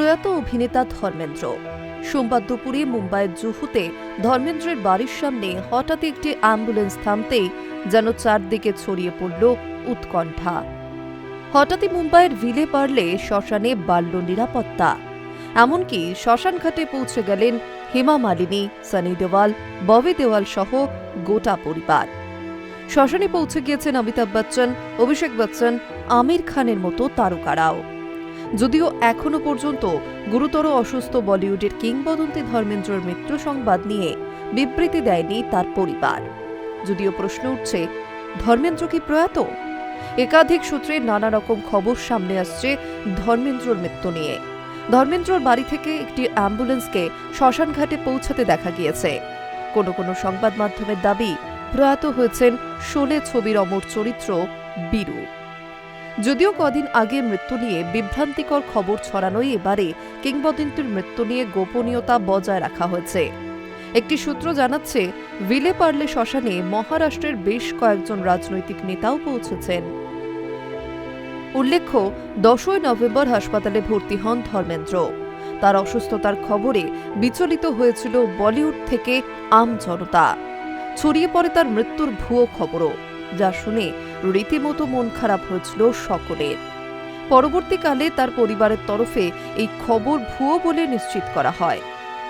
প্রয়াত অভিনেতা ধর্মেন্দ্র। সোমবার দুপুরে মুম্বাইয়ের জুহুতে ধর্মেন্দ্রের বাড়ির সামনে হঠাৎ একটি অ্যাম্বুলেন্স থামতেই যেন চারদিকে ছড়িয়ে পড়ল উৎকণ্ঠা। হঠাৎই মুম্বাইয়ের ভিলে পারলে শ্মশানে বাড়ল নিরাপত্তা। এমনকি শ্মশানঘাটে পৌঁছে গেলেন হেমা মালিনী, সানি দেওয়াল, ববি দেওয়াল সহ গোটা পরিবার। শ্মশানে পৌঁছে গিয়েছেন অমিতাভ বচ্চন, অভিষেক বচ্চন, আমির খানের মতো তারকারাও। যদিও এখনও পর্যন্ত গুরুতর অসুস্থ বলিউডের কিংবদন্তি ধর্মেন্দ্রর মৃত্যু সংবাদ নিয়ে বিবৃতি দেয়নি তার পরিবার। যদিও প্রশ্ন উঠছে, ধর্মেন্দ্র কি প্রয়াত? একাধিক সূত্রে নানা রকম খবর সামনে আসছে ধর্মেন্দ্রর মৃত্যু নিয়ে। ধর্মেন্দ্রর বাড়ি থেকে একটি অ্যাম্বুলেন্সকে শ্মশানঘাটে পৌঁছাতে দেখা গিয়েছে। কোনো কোনো সংবাদ মাধ্যমের দাবি, প্রয়াত হয়েছেন শোলে ছবির অমর চরিত্র বীরু যদিও কদিন আগে মৃত্যু নিয়ে বিভ্রান্তিকর খবর ছড়ানোই এবারে কিংবদন্তির মৃত্যু নিয়ে গোপনীয়তা বজায় রাখা হয়েছে। একটি সূত্র জানাচ্ছে, ভিলে পার্লে শ্মশানে মহারাষ্ট্রের বেশ কয়েকজন রাজনৈতিক নেতাও পৌঁছেছেন। উল্লেখ্য, দশই নভেম্বর হাসপাতালে ভর্তি হন ধর্মেন্দ্র। তার অসুস্থতার খবরে বিচলিত হয়েছিল বলিউড থেকে আম জনতা। ছড়িয়ে পড়ে তার মৃত্যুর ভুয়ো খবরও। যা শুনে রীতিমতো মন খারাপ হয়েছিল সকলের। পরবর্তীকালে তার পরিবারের তরফে এই খবর ভুয়ো বলে নিশ্চিত করা হয়।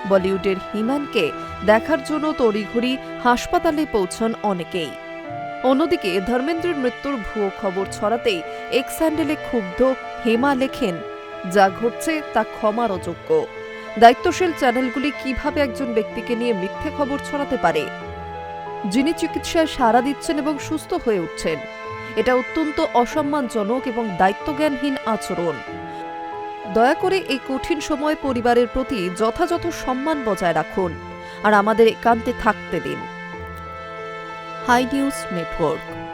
বলিউডের হিমানকে দেখার জন্য তড়িঘড়ি হাসপাতালে পৌঁছন অনেকেই। অন্যদিকে ধর্মেন্দ্রের মৃত্যুর ভুয়ো খবর ছড়াতেই এক্স হ্যান্ডেলে ক্ষুব্ধ হেমা লেখেন, যা ঘটছে তা ক্ষমার অযোগ্য। দায়িত্বশীল চ্যানেলগুলি কীভাবে একজন ব্যক্তিকে নিয়ে মিথ্যে খবর ছড়াতে পারে? যিনি চিকিৎসায় সাড়া দিচ্ছেন এবং সুস্থ হয়ে উঠছেন। এটা অত্যন্ত অসম্মানজনক এবং দায়িত্বজ্ঞানহীন আচরণ। দয়া করে এই কঠিন সময় পরিবারের প্রতি যথাযথ সম্মান বজায় রাখুন আর আমাদের একান্তে থাকতে দিন। High news network.